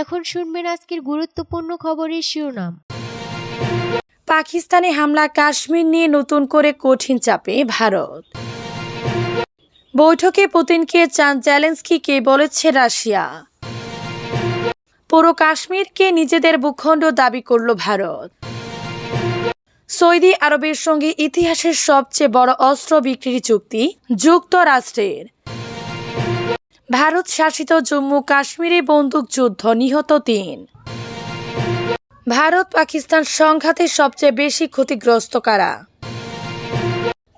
এখন শুনবেন আজকের গুরুত্বপূর্ণ খবরের শিরোনাম। পাকিস্তানে হামলা কাশ্মীর নিয়ে নতুন করে কঠিন চাপে ভারত। বৈঠকে পুতিনকে চান জ্যালেন্সকিকে বলেছে রাশিয়া? পুরো কাশ্মীরকে নিজেদের ভূখণ্ড দাবি করল ভারত। সৌদি আরবের সঙ্গে ইতিহাসের সবচেয়ে বড় অস্ত্র বিক্রির চুক্তি যুক্তরাষ্ট্রের। ভারত শাসিত জম্মু কাশ্মীরে বন্দুকযুদ্ধ নিহত তিন। ভারত পাকিস্তান সংঘাতে সবচেয়ে বেশি ক্ষতিগ্রস্ত কারা?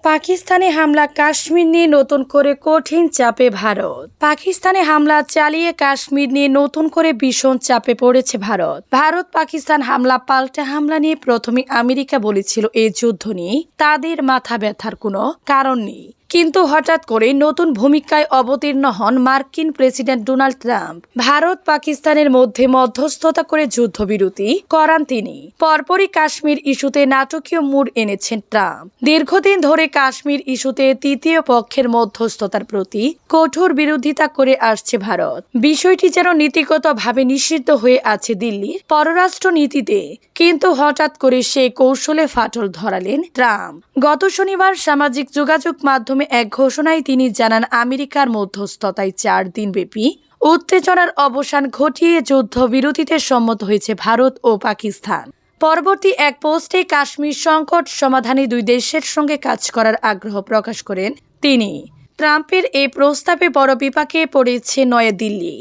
পাকিস্তানে হামলা কাশ্মীর নিয়ে নতুন করে কঠিন চাপে ভারত। পাকিস্তানে হামলা চালিয়ে কাশ্মীর নিয়ে নতুন করে ভীষণ চাপে পড়েছে ভারত। ভারত পাকিস্তান হামলা পাল্টা হামলা নিয়ে প্রথমে আমেরিকা বলেছিল এই যুদ্ধ নিয়ে। তাদের মাথা ব্যথার কোনো কারণ নেই। কিন্তু হঠাৎ করে নতুন ভূমিকায় অবতীর্ণ হন মার্কিন প্রেসিডেন্ট ডোনাল্ড ট্রাম্প। ভারত পাকিস্তানের মধ্যে মধ্যস্থতা করে যুদ্ধবিরতি করান তিনি। পরপরই কাশ্মীর ইস্যুতে নাটকীয় মুড এনেছেন ট্রাম্প। দীর্ঘদিন ধরে কাশ্মীর ইস্যুতে তৃতীয় পক্ষের মধ্যস্থতার প্রতি কঠোর বিরোধিতা করে আসছে ভারত। বিষয়টি যেন নীতিগতভাবে নিষিদ্ধ হয়ে আছে দিল্লির পররাষ্ট্র নীতিতে কিন্তু হঠাৎ করে সেই কৌশলে ফাটল ধরালেন ট্রাম্প। গত শনিবার সামাজিক যোগাযোগ মাধ্যমে এক ঘোষণায় তিনি জানান, আমেরিকার মধ্যস্থতায় চার দিনব্যাপী উত্তেজনার অবসান ঘটিয়ে যুদ্ধ বিরতিতে সম্মত হয়েছে ভারত ও পাকিস্তান। পরবর্তী এক পোস্টে কাশ্মীর সংকট সমাধানে দুই দেশের সঙ্গে কাজ করার আগ্রহ প্রকাশ করেন তিনি। ট্রাম্পের এই প্রস্তাবে বড় বিপাকে পড়েছে নয়াদিল্লি।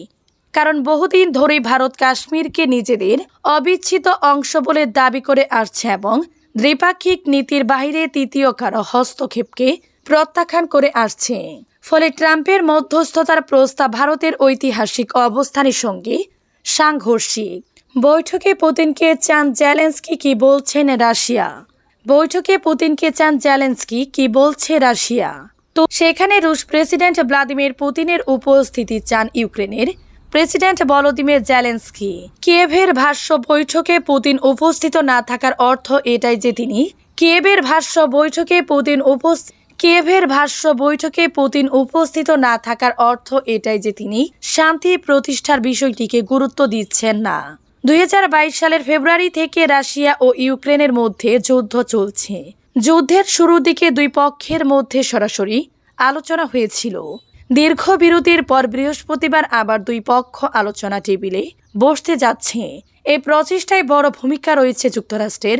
কারণ বহুদিন ধরেই ভারত কাশ্মীরকে নিজেদের অবিচ্ছেদ্য অংশ বলে দাবি করে আসছে এবং দ্বিপাক্ষিক নীতির বাইরে তৃতীয় কারও হস্তক্ষেপকে প্রত্যাখ্যান করে আসছে। ফলে ট্রাম্পের মধ্যস্থতার প্রস্তাব ভারতের ঐতিহাসিক অবস্থানের সঙ্গে সাংঘর্ষিক। বৈঠকে পুতিনকে চান জ্যালেন্সকি কি বলছেন রাশিয়া? বৈঠকে পুতিনকে চান জ্যালেন্সকি কি বলছে রাশিয়া? তো সেখানে রুশ প্রেসিডেন্ট ভ্লাদিমির পুতিনের উপস্থিতি চান ইউক্রেনের প্রেসিডেন্ট ভলোদিমির জ্যালেন্সকি কিয়েভের ভাষ্য, বৈঠকে পুতিন উপস্থিত না থাকার অর্থ এটাই যে তিনি কিয়েভের ভাষ্য, বৈঠকে পুতিন উপস্থিত কিয়েভের ভাষ্য বৈঠকে পুতিন উপস্থিত না থাকার অর্থ এটাই যে তিনি শান্তি প্রতিষ্ঠার বিষয়টিকে গুরুত্ব দিচ্ছেন না। দু হাজার বাইশ সালের ফেব্রুয়ারি থেকে রাশিয়া ও ইউক্রেনের মধ্যে যুদ্ধ চলছে। যুদ্ধের শুরুর দিকে দুই পক্ষের মধ্যে সরাসরি আলোচনা হয়েছিল। দীর্ঘ বিরতির পর বৃহস্পতিবার আবার দুই পক্ষ আলোচনা টেবিলে বসতে যাচ্ছে। এই প্রচেষ্টায় বড় ভূমিকা রয়েছে যুক্তরাষ্ট্রের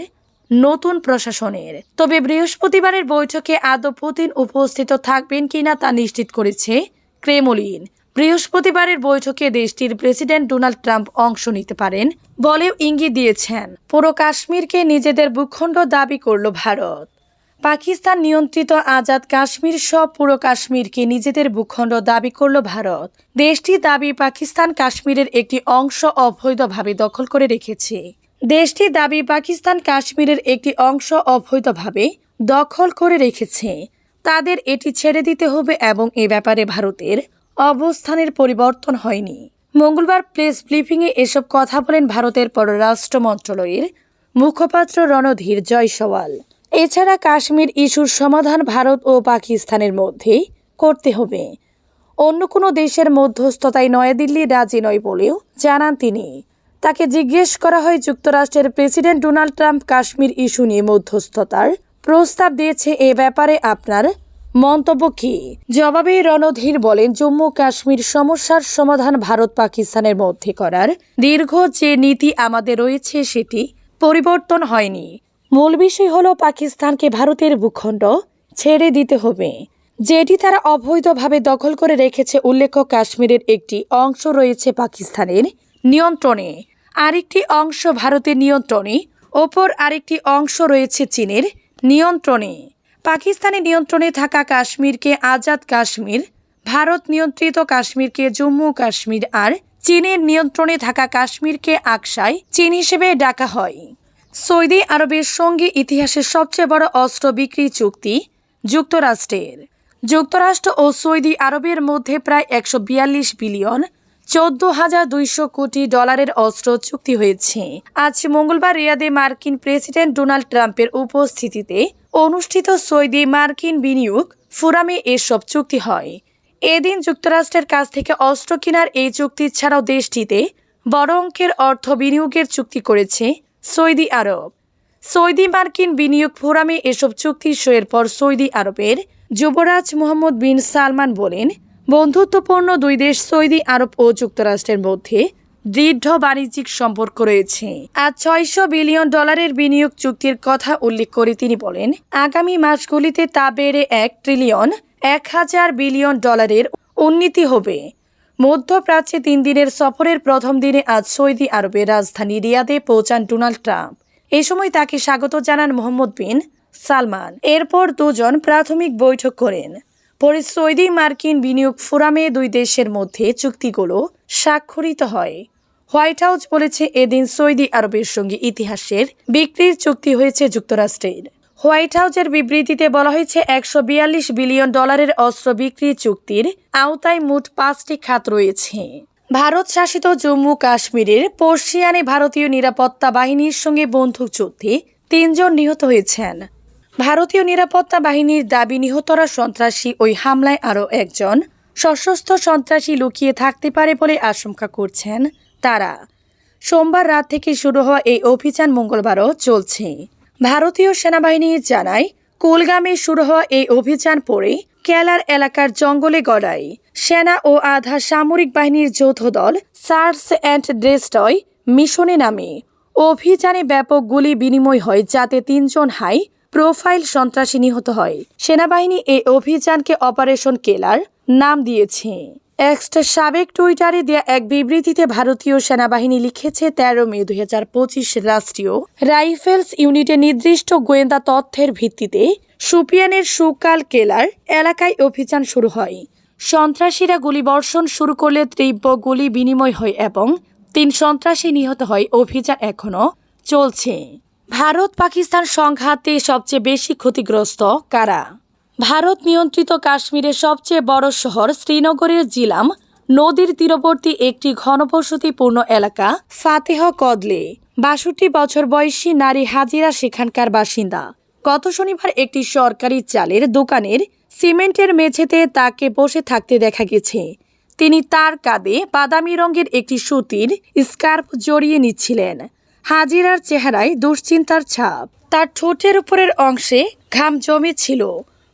নতুন প্রশাসনের। তবে বৃহস্পতিবারের বৈঠকে আদৌ পুতিন উপস্থিত থাকবেন কিনা তা নিশ্চিত করেছে ক্রেমলিন। বৃহস্পতিবারের বৈঠকে দেশটির প্রেসিডেন্ট ডোনাল্ড ট্রাম্প অংশ নিতে পারেন বলেও ইঙ্গিত দিয়েছেন। পুরো কাশ্মীরকে নিজেদের ভূখণ্ড দাবি করল ভারত। পাকিস্তান নিয়ন্ত্রিত আজাদ কাশ্মীর সব পুরো কাশ্মীরকে নিজেদের ভূখণ্ড দাবি করল ভারত। দেশটি দাবি পাকিস্তান কাশ্মীরের একটি অংশ অবৈধভাবে দখল করে রেখেছে। দেশটি দাবি পাকিস্তান কাশ্মীরের একটি অংশ অবৈধভাবে দখল করে রেখেছে। তাদের এটি ছেড়ে দিতে হবে এবং এ ব্যাপারে ভারতের অবস্থানের পরিবর্তন হয়নি। মঙ্গলবার প্রেস ব্রিফিংয়ে এসব কথা বলেন ভারতের পররাষ্ট্র মন্ত্রণালয়ের মুখপাত্র রণধীর জয়সওয়াল। এছাড়া কাশ্মীর ইস্যুর সমাধান ভারত ও পাকিস্তানের মধ্যে করতে হবে। অন্য কোনো দেশের মধ্যস্থতায় নয়াদিল্লি রাজি নয় বলেও জানান তিনি। তাকে জিজ্ঞেস করা হয় যুক্তরাষ্ট্রের president Donald Trump Kashmir issue নিয়ে মধ্যস্থতার প্রস্তাব দিয়েছে এ ব্যাপারে আপনার মন্তব্য কি? জবাবে রণধীর বলেন, জম্মু কাশ্মীর সমস্যার সমাধান ভারত পাকিস্তানের মধ্যে করার দীর্ঘ যে নীতি আমাদের রয়েছে সেটি পরিবর্তন হয়নি। মূল বিষয় হল পাকিস্তানকে ভারতের ভূখণ্ড ছেড়ে দিতে হবে। যেটি তারা অবৈধভাবে দখল করে রেখেছে, উল্লেখ্য কাশ্মীরের একটি অংশ রয়েছে পাকিস্তানের নিয়ন্ত্রণে। আরেকটি অংশ ভারতের নিয়ন্ত্রণে, ওপর আরেকটি অংশ রয়েছে চীনের নিয়ন্ত্রণে। পাকিস্তানের নিয়ন্ত্রণে থাকা কাশ্মীরকে আজাদ কাশ্মীর, ভারত নিয়ন্ত্রিত কাশ্মীরকে জম্মু কাশ্মীর আর চীনের নিয়ন্ত্রণে থাকা কাশ্মীরকে আকসাই চীন হিসেবে ডাকা হয়। সৌদি আরবের সঙ্গে ইতিহাসের সবচেয়ে বড় অস্ত্র বিক্রি চুক্তি যুক্তরাষ্ট্রের। যুক্তরাষ্ট্র ও সৌদি আরবের মধ্যে প্রায় একশো বিয়াল্লিশ বিলিয়ন চোদ্দ হাজার দুইশো কোটি ডলারের অস্ত্র চুক্তি হয়েছে। আজ মঙ্গলবার রিয়াদে মার্কিন প্রেসিডেন্ট ডোনাল্ড ট্রাম্পের উপস্থিতিতে অনুষ্ঠিত সৌদি মার্কিন বিনিয়োগ ফোরামে এসব চুক্তি হয়। এদিন যুক্তরাষ্ট্রের কাছ থেকে অস্ত্র কেনার এই চুক্তি ছাড়াও দেশটিতে বড় অঙ্কের অর্থ বিনিয়োগের চুক্তি করেছে সৌদি আরব। সৌদি মার্কিন বিনিয়োগ ফোরামে এসব চুক্তি সইয়ের পর সৌদি আরবের যুবরাজ মোহাম্মদ বিন সালমান বলেন বন্ধুত্বপূর্ণ দুই দেশ সৌদি আরব ও যুক্তরাষ্ট্রের মধ্যে দৃঢ় বাণিজ্যিক সম্পর্ক রয়েছে। আর ছয়শো বিলিয়ন ডলারের বিনিয়োগ চুক্তির কথা উল্লেখ করে তিনি বলেন, আগামী মাসগুলিতে তা বেড়ে এক ট্রিলিয়ন এক হাজার বিলিয়ন ডলারের উন্নতি হবে। মধ্যপ্রাচ্যে তিন দিনের সফরের প্রথম দিনে আজ সৌদি আরবের রাজধানী রিয়াদে পৌঁছান ডোনাল্ড ট্রাম্প। এ সময় তাকে স্বাগত জানান মোহাম্মদ বিন সালমান। এরপর দুজন প্রাথমিক বৈঠক করেন। পরে সৌদি মার্কিন বিনিয়োগ ফোরামে দুই দেশের মধ্যে চুক্তিগুলো স্বাক্ষরিত হয়। হোয়াইট হাউস বলেছে এদিন সৌদি আরবের সঙ্গে ইতিহাসের বিক্রির চুক্তি হয়েছে যুক্তরাষ্ট্রের। হোয়াইট হাউসের বিবৃতিতে বলা হয়েছে একশো বিয়াল্লিশ বিলিয়ন ডলারের অস্ত্র বিক্রি চুক্তির আওতায় মোট পাঁচটি খাত রয়েছে। ভারত শাসিত জম্মু কাশ্মীরের পর্শিয়ানে ভারতীয় নিরাপত্তা বাহিনীর সঙ্গে বন্দুক যুদ্ধে তিনজন নিহত হয়েছেন। ভারতীয় নিরাপত্তা বাহিনীর দাবি, নিহতরা সন্ত্রাসী ওই হামলায় আরও একজন। সশস্ত্র সন্ত্রাসী লুকিয়ে থাকতে পারে বলে আশঙ্কা করছেন তারা। সোমবার রাত থেকে শুরু হওয়া এই অভিযান মঙ্গলবারও চলছে। ভারতীয় সেনাবাহিনী জানায়, কুলগামে শুরু হওয়া এই অভিযান পরে কেলার এলাকার জঙ্গলে গড়ায়। সেনা ও আধা সামরিক বাহিনীর যৌথ দল সার্চ অ্যান্ড ড্রেস্টয় মিশনে নামে। অভিযানে ব্যাপক গুলি বিনিময় হয় যাতে তিনজন হাই প্রোফাইল সন্ত্রাসী নিহত হয়। সেনাবাহিনী এই অভিযানকে অপারেশন কেলার নাম দিয়েছে। এক্সট সাবেক টুইটারে দেয়া এক বিবৃতিতে ভারতীয় সেনাবাহিনী লিখেছে, তেরো মে দুই হাজার পঁচিশ রাষ্ট্রীয় রাইফেলস ইউনিটে নির্দিষ্ট গোয়েন্দা তথ্যের ভিত্তিতে সুপিয়ানের সুকাল কেলার এলাকায় অভিযান শুরু হয়। সন্ত্রাসীরা গুলিবর্ষণ শুরু করলে তীব্র গুলি বিনিময় হয় এবং তিন সন্ত্রাসী নিহত হয়, অভিযান এখনও চলছে। ভারত পাকিস্তান সংঘাতে সবচেয়ে বেশি ক্ষতিগ্রস্ত কারা? ভারত নিয়ন্ত্রিত কাশ্মীরের সবচেয়ে বড় শহর শ্রীনগরের জিলাম, নদীর তীরবর্তী একটি ঘনবসতিপূর্ণ এলাকা ফাতেহ কদলে। বাষট্টি বছর বয়সী নারী হাজিরা সেখানকার বাসিন্দা। গত শনিবার একটি সরকারি চালের দোকানের সিমেন্টের মেঝেতে তাকে বসে থাকতে দেখা গেছে। তিনি তার কাঁধে বাদামি রঙের একটি সুতির স্কার্ফ জড়িয়ে নিচ্ছিলেন। হাজিরার চেহারায় দুশ্চিন্তার ছাপ। তার ঠোঁটের উপরের অংশে ঘাম জমে ছিল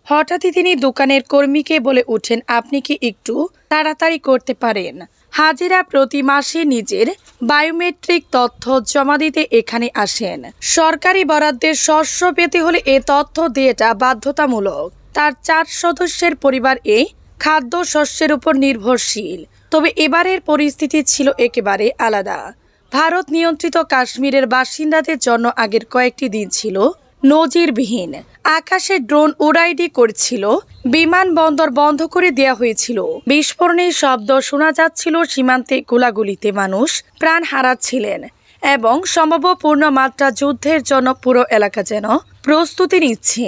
হঠাৎই তিনি দোকানের কর্মীকে বলে উঠেন, আপনি কি একটু তাড়াতাড়ি করতে পারেন? হাজিরা প্রতি মাসে নিজের বায়োমেট্রিক তথ্য জমা দিতে এখানে আসেন। সরকারি বরাদ্দের শস্য পেতে হলে এ তথ্য দেওয়াটা বাধ্যতামূলক। তার চার সদস্যের পরিবার এই খাদ্য শস্যের উপর নির্ভরশীল। তবে এবারের পরিস্থিতি ছিল একেবারে আলাদা। ভারত নিয়ন্ত্রিত কাশ্মীরের বাসিন্দাদের জন্য আগের কয়েকটি দিন ছিল নজিরবিহীন। আকাশে ড্রোন উড়াইডি করছিল, বিমানবন্দর বন্ধ করে দেয়া হয়েছিল। বিস্ফোরণের শব্দ শোনা যাচ্ছিল, সীমান্তে গোলাগুলিতে মানুষ প্রাণ হারাচ্ছিলেন এবং সম্ভাব্য পূর্ণ মাত্রা যুদ্ধের জন্য পুরো এলাকা যেন প্রস্তুতি নিচ্ছে।